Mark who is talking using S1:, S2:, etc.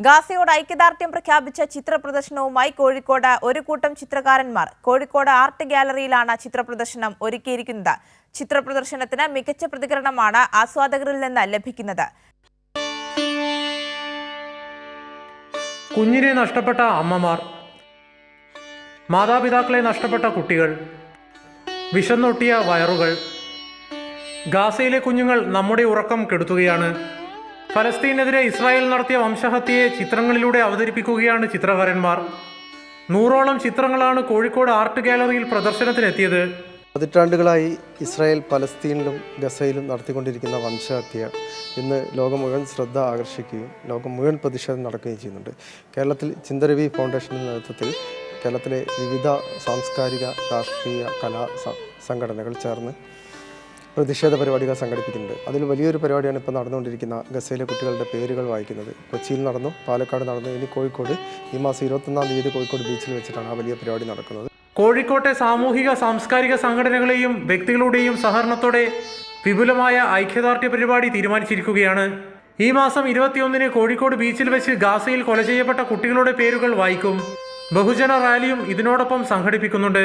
S1: ഗാസയോട് ഐക്യദാർഢ്യം പ്രഖ്യാപിച്ച ചിത്രപ്രദർശനവുമായി കോഴിക്കോട് ഒരു കൂട്ടം ചിത്രകാരന്മാർ കോഴിക്കോട് ആർട്ട് ഗാലറിയിലാണ് ചിത്രപ്രദർശനം ഒരുക്കിയിരിക്കുന്നത്. ചിത്രപ്രദർശനത്തിന് മികച്ച പ്രതികരണമാണ് ആസ്വാദകരിൽ നിന്ന് ലഭിക്കുന്നത്.
S2: കുഞ്ഞിനെ നഷ്ടപ്പെട്ട അമ്മമാർ മാതാപിതാക്കളെ നഷ്ടപ്പെട്ട കുട്ടികൾ വിശന്നൊട്ടിയ വയറുകൾ ഗാസയിലെ കുഞ്ഞുങ്ങൾ നമ്മുടെ ഉറക്കം കെടുത്തുകയാണ് ഫലസ്തീനെതിരെ ഇസ്രായേൽ നടത്തിയ വംശഹത്യയെ ചിത്രങ്ങളിലൂടെ അവതരിപ്പിക്കുകയാണ് ചിത്രകാരന്മാർ. നൂറോളം ചിത്രങ്ങളാണ് കോഴിക്കോട് ആർട്ട് ഗാലറിയിൽ പ്രദർശനത്തിനെത്തിയത്
S3: പതിറ്റാണ്ടുകളായി ഇസ്രായേൽ പലസ്തീനിലും ഗസയിലും നടത്തിക്കൊണ്ടിരിക്കുന്ന വംശഹത്യ ഇന്ന് ലോകം മുഴുവൻ ശ്രദ്ധ ആകർഷിക്കുകയും ലോകം മുഴുവൻ പ്രതിഷേധം നടക്കുകയും ചെയ്യുന്നുണ്ട്. കേരളത്തിൽ ചിന്തരവി ഫൗണ്ടേഷന്റെ നേതൃത്വത്തിൽ കേരളത്തിലെ വിവിധ സാംസ്കാരിക രാഷ്ട്രീയ കലാ സംഘടനകൾ ചേർന്ന് പ്രതിഷേധ പരിപാടികൾ സംഘടിപ്പിക്കുന്നുണ്ട്. അതിൽ വലിയൊരു പരിപാടിയാണ് ഇപ്പോൾ നടന്നുകൊണ്ടിരിക്കുന്ന ഗസയിലെ കുട്ടികളുടെ പേരുകൾ വായിക്കുന്നത്. കൊച്ചിയിൽ നടന്നു പാലക്കാട് നടന്നു ഇനി കോഴിക്കോട്. ഈ മാസം ഇരുപത്തൊന്നാം തീയതി കോഴിക്കോട് ബീച്ചിൽ വെച്ചിട്ടാണ് ആ വലിയ പരിപാടി നടക്കുന്നത്.
S2: കോഴിക്കോട്ടെ സാമൂഹിക സാംസ്കാരിക സംഘടനകളെയും വ്യക്തികളുടെയും സഹകരണത്തോടെ വിപുലമായ ഐക്യദാർഢ്യ പരിപാടി തീരുമാനിച്ചിരിക്കുകയാണ്. ഈ മാസം ഇരുപത്തിയൊന്നിന് കോഴിക്കോട് ബീച്ചിൽ വെച്ച് ഗാസയിൽ കൊല ചെയ്യപ്പെട്ട കുട്ടികളുടെ പേരുകൾ വായിക്കും. ബഹുജന റാലിയും ഇതിനോടൊപ്പം സംഘടിപ്പിക്കുന്നുണ്ട്.